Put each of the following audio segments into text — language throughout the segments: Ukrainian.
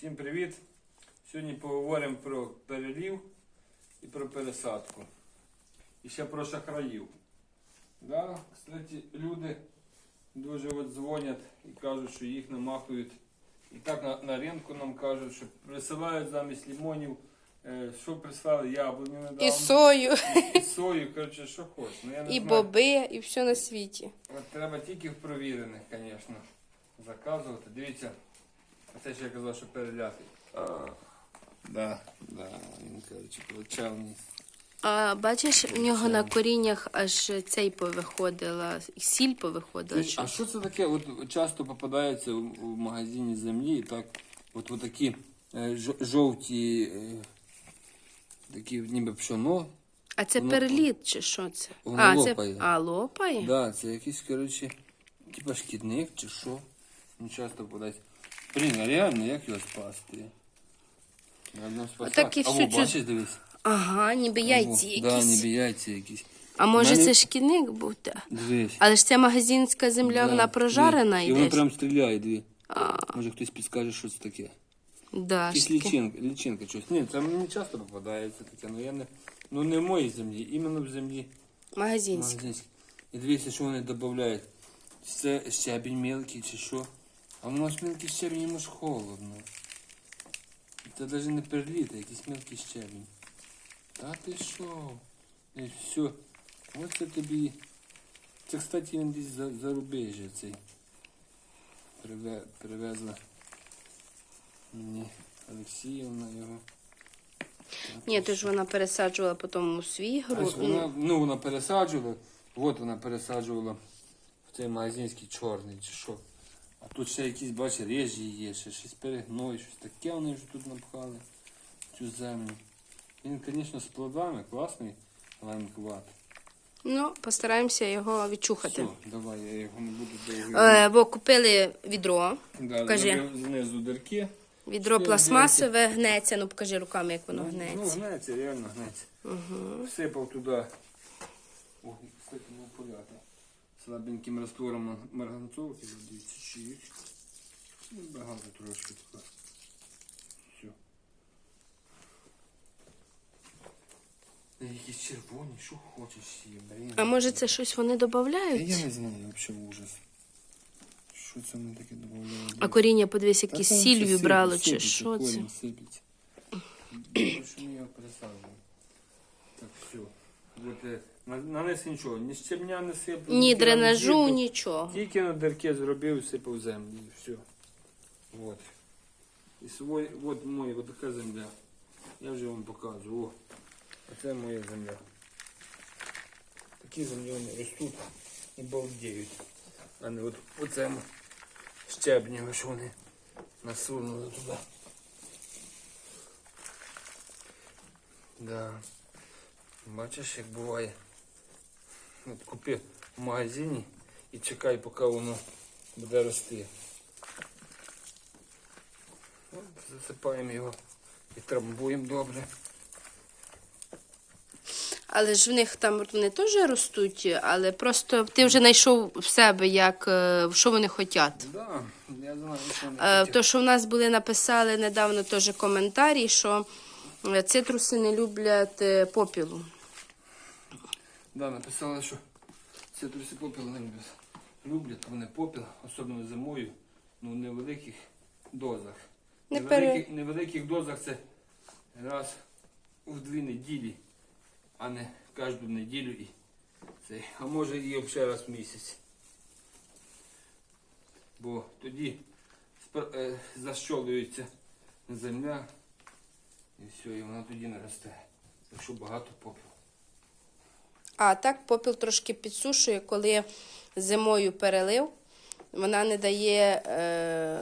Всім привіт! Сьогодні поговоримо про перелів і про пересадку. І ще про шахраїв. Да? Кстати, люди дуже от дзвонять і кажуть, що їх намахують. І так на, на ринку нам кажуть, що присилають замість лимонів, е, що прислали яблуні недавно. І сою, і, і сою, коротше, що хочеш. Ну, я не і знаю. боби, і все на світі. От треба тільки в провірених, звісно, заказувати. Дивіться, це ще я казав, що перелятий. Да, да, він, коротше, плачевний. А бачиш, в нього на коріннях аж цей повиходила, сіль повиходила. А що це таке? От часто попадається в, в магазині землі, і так, от, от такі е, жо- жовті, е, такі ніби пшоно. А це воно- переліт чи що це? воно а, лопає. це а, лопає? Да, це якийсь, коротше, типа шкідник чи що. Ну, часто попадається. Блін, а реально, як його спасти? Одно спасати. Отак і а всю цю- бачиш, дивись. Ага, ніби яйці Во, Да, якісь. ніби яйця якісь. А може Мене- це шкідник? Дивись. Але ж ця магазинська земля, вона прожарена дивись. І воно прям стріляє, дві. Може хтось підскаже, що це таке. да, Якась ж лічинка, лічинка щось. Ні, це мені часто попадається таке, але я не. Ну не в моїй землі, іменно в землі Магазинська. магазинській. І дивіться, що вони додають. Це щебінь мелкий чи що. А в нас мелкий щебінь йому ж холодно. Це навіть не перліт, а якийсь мелкий щебінь. Та ти що? І все. Оце тобі. Це, кстати, він десь за, за рубежі цей. Приве, привезла мені Олексіївна його. Так, Ні, то ж вона пересаджувала потім у свій Ось груд. вона, ну, вона пересаджувала, от вона пересаджувала в цей магазинський чорний чи що. Тут ще якісь, бачиш, режі є, ще щось перегной, щось таке вони вже тут напхали, цю землю. Він, звісно, з плодами класний лаймкват. Ну, постараємося його відчухати. Все, давай, я його не буду довго. Е, бо купили відро. да, покажи. зробив знизу дирки. Відро Ще пластмасове гнеться. Ну покажи руками, як воно Ну, Ну, гнеться. гнеться, реально гнеться. Угу. Всипав туди. Ох, кстати, не поляти. Слабеньким раствором марганцовки. Дивіться, чик. Ну, багато трошки таке. Все. Якісь червоні, що хочеш їм, блін. А може це щось вони Та додають? Я не знаю, взагалі ужас. Що це вони таке додають? А коріння, подивись, Та якісь там сіллю все брало, сиплеться, чи сиплеться, що це? корінь. Добре, що ми його пересаджуємо. Так, все. От, е, нічого, ні щебня не сиплю. Ні дренажу, нічого. Тільки на дирки зробив і сипав землю. І все. От. І свой, от моя, от така земля. Я вже вам покажу. О, оце моя земля. Такі землі вони ростуть і балдіють. А не от цьому щебні, що вони насунули туди. Да. Бачиш, як буває. От купи в магазині і чекай, поки воно буде рости. От, засипаємо його і трамбуємо добре. Але ж в них там вони теж ростуть, але просто ти вже знайшов в себе, як, е, що вони хочуть. Да, я знаю, що вони Е. То, що в нас були написали недавно теж коментарі, що е, цитруси не люблять попілу. Да, написали, що цитруси попіл не люблять. Вони попіл, особливо зимою, ну в невеликих дозах. Не невеликих, невеликих дозах це раз в дві неділі, а не кожну неділю і це, а може і взагалі раз в місяць. Бо тоді е, защолюється земля і все, і вона тоді не росте. Якщо багато попелу. А так попіл трошки підсушує, коли зимою перелив, вона не дає е,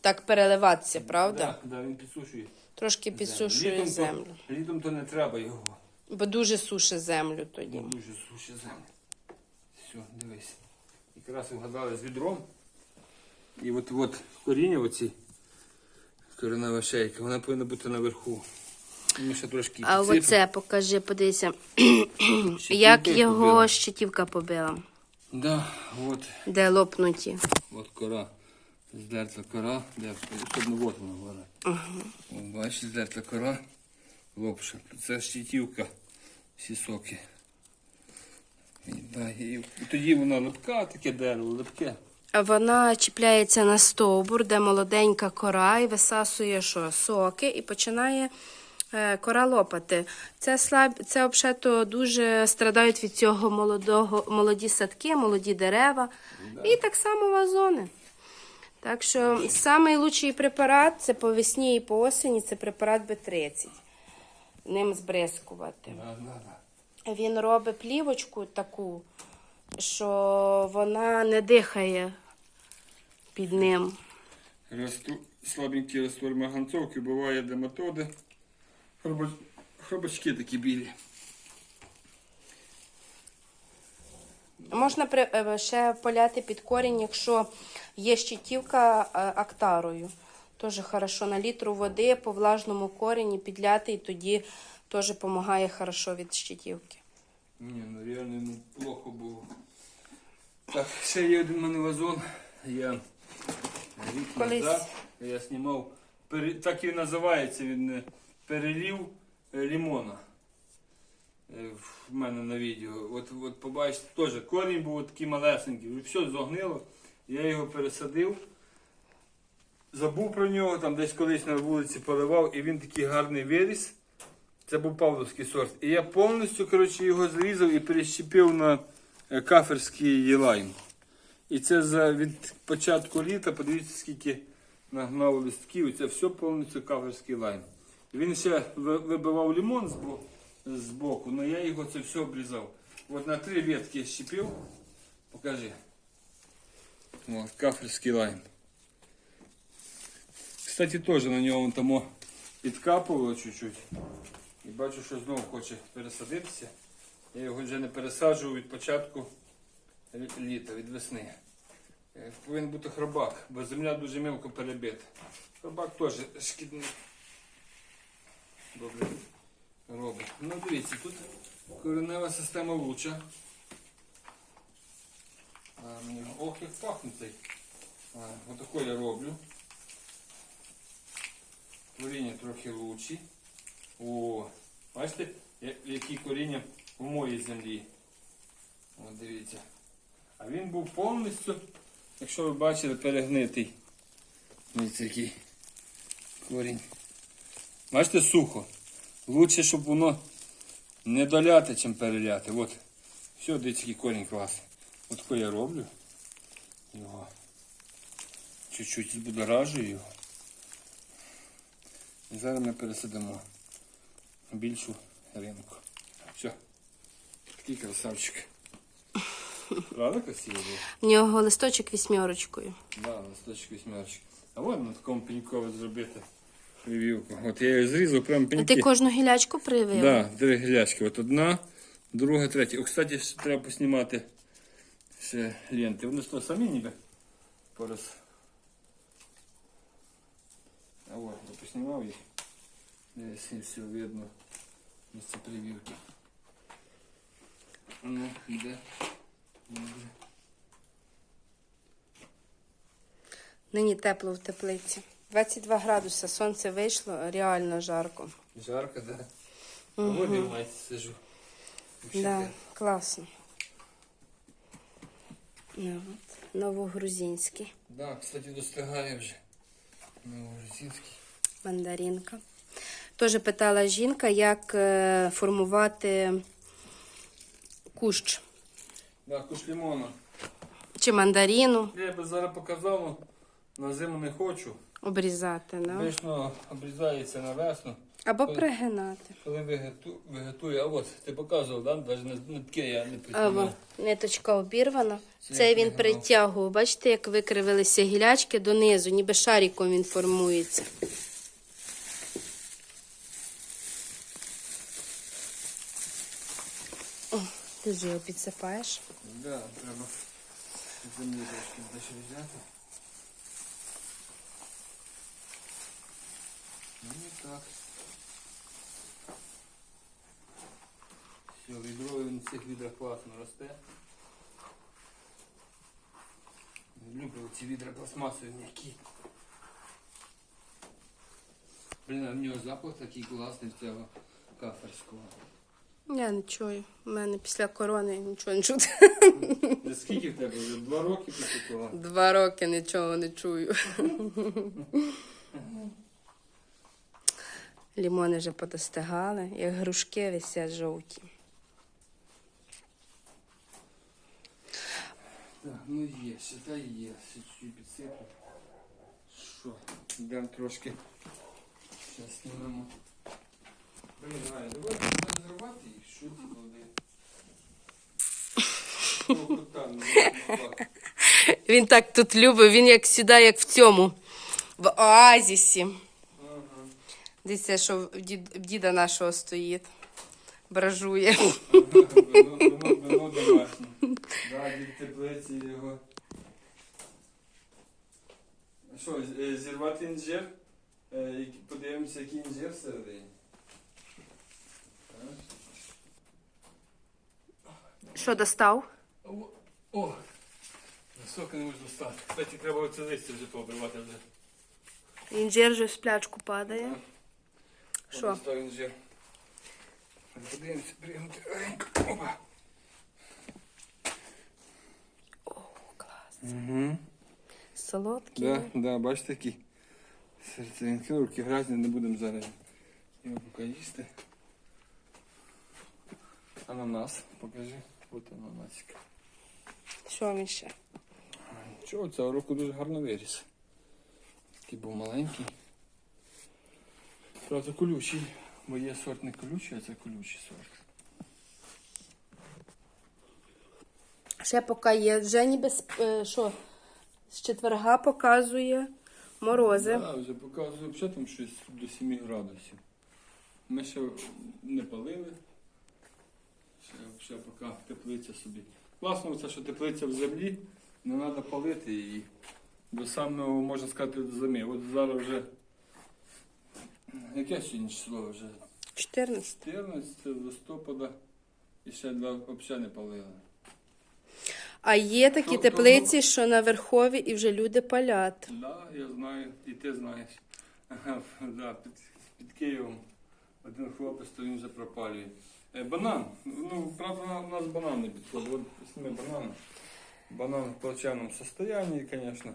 так переливатися, правда? Так, да, він підсушує. Трошки підсушує Літом землю. То, літом то не треба його. Бо дуже сушить землю тоді. Бо дуже суші землю. Все, дивись. Якраз вгадали з відром. І от от коріння оці, коренева шейка, вона повинна бути наверху. Ми ще трошки А оце покажи, подивися, як його побила. щитівка побила, Да, от, де лопнуті. от кора Здерта кора, де щоб не вот вона була. О, Бачиш, здерта кора, лопша. Це щитівка, всі соки. І, да, і тоді вона липка, таке дерево, липке. Вона чіпляється на стовбур, де молоденька кора, і висасує що? соки, і починає кора лопати. Це слаб... це взагалі дуже страдають від цього молодого, молоді садки, молоді дерева. І так само вазони. Так що найкращий препарат це по весні і по осені, це препарат Б30. Ним збризкувати. Да, да, да. Він робить плівочку таку, що вона не дихає під ним. Расту, слабенький раствор маганцовки, буває дематоди. Хробач, хробачки такі білі. Можна е, ще поляти під корінь, якщо є щитівка е, актарою. Теж хорошо на літру води по влажному корені підляти, і тоді теж допомагає хорошо від щитівки. Ні, ну реально йому плохо було. Так, ще є один мене вазон. Я рік Колись. назад я знімав, так і називається він е, перелів е, лимона. Е, В мене на відео. От, от побачите, теж корінь був такий малесенький, все зогнило. Я його пересадив. Забув про нього, там десь колись на вулиці поливав, і він такий гарний виріс. Це був павловський сорт. І я повністю коротше, його зрізав і перещепив на е, каферський лайм. І це за від початку літа, подивіться, скільки нагнав листків, і це все повністю каферський лайм. Він ще вибивав лимон з боку, але я його це все обрізав. От на три ветки щепив. Покажи. От, каферський лайм. Кстати, теж на нього там о, підкапувало чуть-чуть. І бачу, що знову хоче пересадитися. Я його вже не пересаджував від початку літа, від весни. Е, Повинен бути хробак, бо земля дуже мілко перебита. Хробак теж шкідний. Добре робить. Ну дивіться, тут коренева система луча. Ох, як. А, Отако я роблю. Коріння трохи лучші. О, бачите, які коріння в моїй землі. От дивіться. А він був повністю, якщо ви бачили, перегнитий. Дивіться, який корінь. Бачите, сухо. Лучше, щоб воно не доляти, чим переляти. От. Все, дивіться, який корінь класний. От тако я роблю. Його. Чуть-чуть збудоражую його. І зараз ми пересадимо на більшу ринку. Все. Такий красавчик. Правда красиво був? В нього листочок вісьмерочкою. Да, листочок вісьмерочок. А от на такому пенькові зробити привівку. От я її зрізав прямо А ти кожну гілячку привив? Да, три гілячки. От одна, друга, третя. О, кстати, ще треба поснімати ще ленти. Вони що самі ніби пораз. А от, я поснімав їх. Десь все видно. Місце привівки. Ну. Йде. Нині тепло в теплиці. 22 градуси, сонце вийшло, реально жарко. Жарко, да? А вот я в майці сижу. Да, так. класно. Ну, от, Новогрузинський Да, кстати, достигає вже. Новороссійський. мандаринка. Теж питала жінка, як е, формувати кущ Да, куш лимона. чи мандарину Я би зараз показав, но на зиму не хочу. Обрізати. Да? Обично обрізається на весну, Або Коли- пригинати. коли вегету, вегетує. А от ти показував, да? Навіть не, не таке я не Або притягнув. ниточка обірвана. Це Це він притягував. Бачите, як викривилися гілячки донизу, ніби шариком він формується. О, ти ж його підсипаєш. Да, треба землі трошки взяти. Ну і так. Все, відро він в цих відрах класно росте. люблю ці відра пластмасові м'які. Блін, а в нього запах такий класний в цього каферського. Я не чую. У мене після корони нічого не чути. За скільки в тебе вже? Два роки після того? Два роки нічого не чую. Лімони вже подостигали, як грушки висять жовті. Так, ну є, та є, ще чуть. Що? Йдемо трошки. Зараз знімемо. Блін, давай треба зривати їх, що так. Він так тут любить, він як сюди, як в цьому, в оазісі. Дивіться, що в дід- в діда нашого стоїть. Бражує. Вино, вино, вино домашнє. Да, від теплиці його. Що, з- е, зірвати інжир? Е, і Подивимося, який інжир всередині. Так. Що достав? О, о, високо не можу достати. Кстати, треба оце листя вже пообривати вже. Інжир вже в сплячку падає. Що? Подивимося. Легенько. Опа. О, клас. Угу. Солодкий. Да, да, бачите такі серцевинки, руки грязні, не будемо зараз його поки їсти. Ананас, покажи. От ананасик. Що він ще? Чого, цього року дуже гарно виріс. Такий був маленький. Правда, колючий, бо є сорт не колючий, а це колючий сорт. Ще поки є. Вже ніби е, що, з четверга показує морози. Так, вже показує взагалі там щось до 7 градусів. Ми ще не палили. Ще, ще поки теплиця собі. Класно це, що теплиця в землі, не треба палити її. До самого, можна сказати, до зими. От зараз вже. Яке сьогодні число вже? 14. 14 листопада і ще два взагалі не палили. А є такі То- то- теплиці, що на верхові і вже люди палять. Да, я знаю, і ти знаєш. Да, під, під Києвом один хлопець, то він вже пропалює. Е, банан. Ну, правда, у нас банан не підходить. Візьми банан. Банан в плачевному стані, звісно.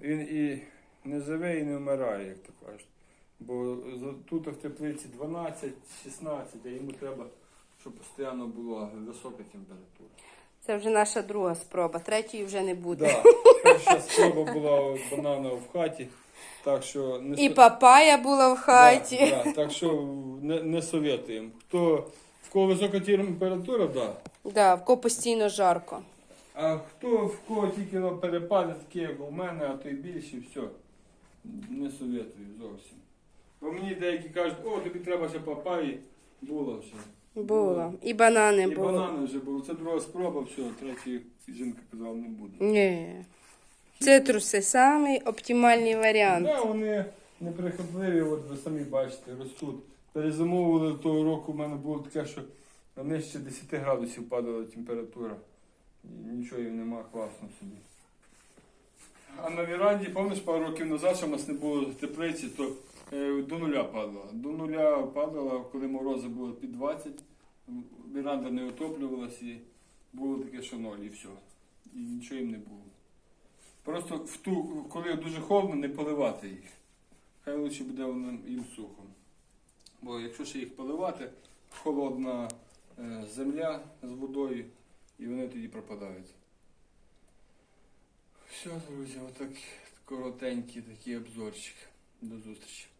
Він і не живе, і не вмирає, як то кажуть. Бо тут в теплиці 12-16, а йому треба, щоб постійно була висока температура. Це вже наша друга спроба. Третьої вже не буде. Да. Перша спроба була банана в хаті, так що не І папая була в хаті. Да, да, так що не, не советуємо. Хто в кого висока температура, да. Да, в кого постійно жарко. А хто в кого тільки на перепади такі, як у мене, а то й більше, все. Не советую зовсім. Бо мені деякі кажуть, о, тобі треба ще папаї. Було вже. Було. І банани І було. банани вже було. Це друга спроба, все, третьої жінка казала, не буде. Ні. Цитруси самий оптимальний варіант. Да, вони неприхотливі, от ви самі бачите, ростуть. Перезимовували того року, у мене було таке, що нижче 10 градусів падала температура. І нічого їм нема, класно собі. А на віранді, пам'ятаєш, пару років назад, що в нас не було теплиці, то до нуля падала. До нуля падала, коли морози були під 20, віранда не отоплювалася і було таке, що ноль і все. І нічого їм не було. Просто в ту, коли дуже холодно, не поливати їх. Хай лучше буде їм сухо. Бо якщо ще їх поливати, холодна е, земля з водою, і вони тоді пропадають. Все, друзі, отак коротенький такий обзорчик. До зустрічі.